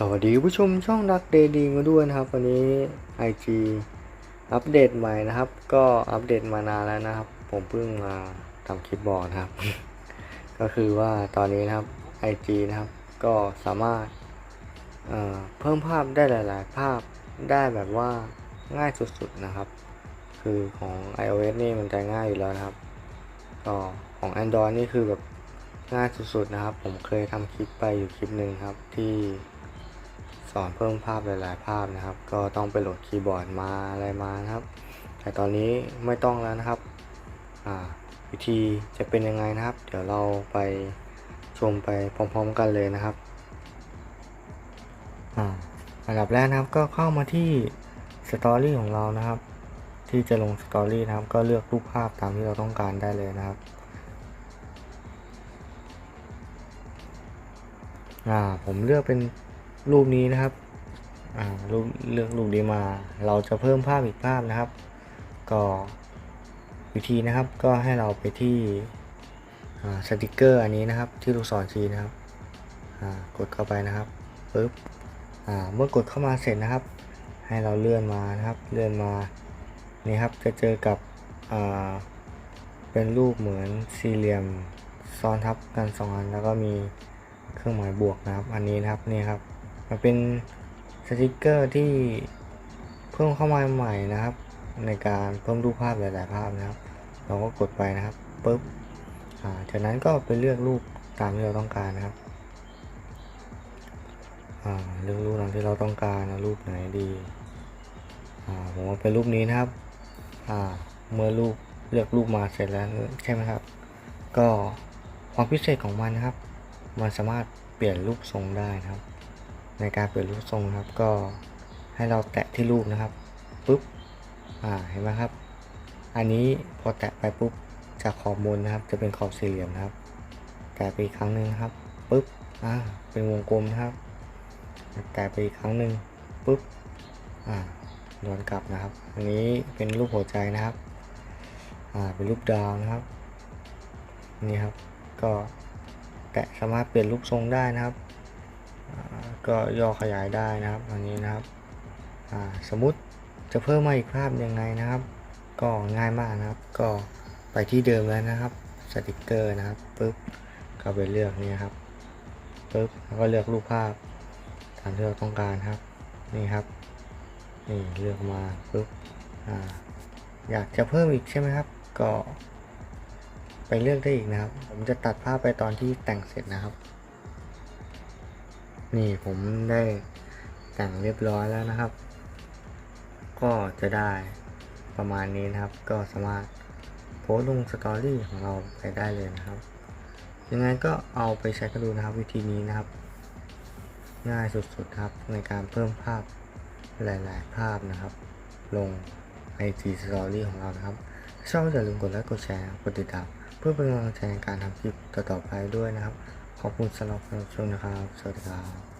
สวัสดีผู้ชมช่องดักเดดีมาด้วยนะครับ วันนี้ IG อัปเดตใหม่นะครับ ก็อัปเดตมานานแล้วนะครับ ผมเพิ่งมาทำคลิปบอกนะครับ ก็คือว่าตอนนี้นะครับ IG นะครับ ก็สามารถเเพิ่มภาพได้หลาย ๆ ภาพได้แบบว่าง่ายสุด ๆ นะครับ คือของ iOS นี่มันจะง่ายอยู่แล้วนะครับ ก็ของ Android นี่คือแบบง่ายสุด ๆ นะครับ ผมเคยทำคลิปไปอยู่คลิปหนึ่งครับที่ สอนเพิ่มภาพหลาย ๆ ภาพนะครับ ก็ต้องไปโหลดคีย์บอร์ดมาอะไรมานะครับ แต่ตอนนี้ไม่ต้องแล้วนะครับวิธีจะเป็นยังไงนะครับ เดี๋ยวเราไปชมไปพร้อม ๆ กันเลยนะครับอ่าอันดับแรกนะครับก็เข้ามาที่สตอรี่ของเรานะครับ ที่จะลงสตอรี่นะครับ ก็เลือกรูปภาพตามที่เราต้องการได้เลยนะครับอ่าผมเลือกเป็น รูปนี้นะครับรูปเลือกรูปนี้มา เราจะเพิ่มภาพอีกภาพนะครับ ก็วิธีนะครับก็ให้เราไปที่สติกเกอร์อันนี้นะครับ ที่ลูกศรชี้นะครับกดเข้าไปนะครับปึ๊บเมื่อกดเข้ามาเสร็จนะครับ ให้เราเลื่อนมานะครับ เลื่อนมานี่ครับจะเจอกับเป็นรูปเหมือนสี่เหลี่ยมซ้อนทับกันสองอันแล้วก็มีเครื่องหมายบวกนะครับ อันนี้นะครับนี่ครับ มันเป็นสติกเกอร์ที่เพิ่มเข้ามาใหม่นะครับ ในการเพิ่มรูปภาพหลาย ๆ ภาพนะครับ เราก็กดไปนะครับปุ๊บจากนั้นก็ไปเลือกรูปตามที่เราต้องการนะครับเลือกรูปตามที่เราต้องการนะรูปไหนดีผมว่าเป็นรูปนี้นะครับเมื่อรูปเลือกรูปมาเสร็จแล้วใช่ไหมครับ ก็ความพิเศษของมันนะครับ มันสามารถเปลี่ยนรูปทรงได้นะครับ ในการเปลี่ยนรูปทรงครับก็ให้เราแตะที่รูปนะครับปุ๊บอ่าเห็นไหมครับ อันนี้พอแตะไปปุ๊บจากขอบบนนะครับ จะเป็นขอบสี่เหลี่ยมนะครับ แตะไปอีกครั้งหนึ่งครับปุ๊บอ่าเป็นวงกลมนะครับ แตะไปอีกครั้งหนึ่งปุ๊บอ่าย้อนกลับนะครับ อันนี้เป็นรูปหัวใจนะครับอ่าเป็นรูปดาวนะครับนี่ครับก็แตะสามารถเปลี่ยนรูปทรงได้นะครับ ก็ย่อขยายได้นะครับอันนี้นะครับสมมติจะเพิ่มมาอีกภาพยังไงนะครับ ก็ง่ายมากนะครับ ก็ไปที่เดิมแล้วนะครับสติกเกอร์นะครับปุ๊บก็ไปเลือกนี่ครับปุ๊บแล้วก็เลือกรูปภาพตามที่เราต้องการครับนี่ครับนี่เลือกมาปุ๊บออยากจะเพิ่มอีกใช่ไหมครับ ก็ ไปเลือกได้อีกนะครับ ผมจะตัดภาพไปตอนที่แต่งเสร็จนะครับ นี่ผมได้แต่งเรียบร้อยแล้วนะครับ ก็จะได้ประมาณนี้นะครับ ก็สามารถโพสต์ลงสตอรี่ของเราไปได้เลยนะครับ ยังไงก็เอาไปใช้กันดูนะครับวิธีนี้นะครับ ง่ายสุดๆครับในการเพิ่มภาพหลายๆ ภาพนะครับ ลง IG Story ของเรานะครับถ้าชอบอย่าลืมกดไลค์กดแชร์กดติดตามเพื่อเป็นกำลังใจในการทำคลิปต่อๆไปด้วยนะครับ ขอบคุณสำหรับการชมนะครับ สวัสดีครับ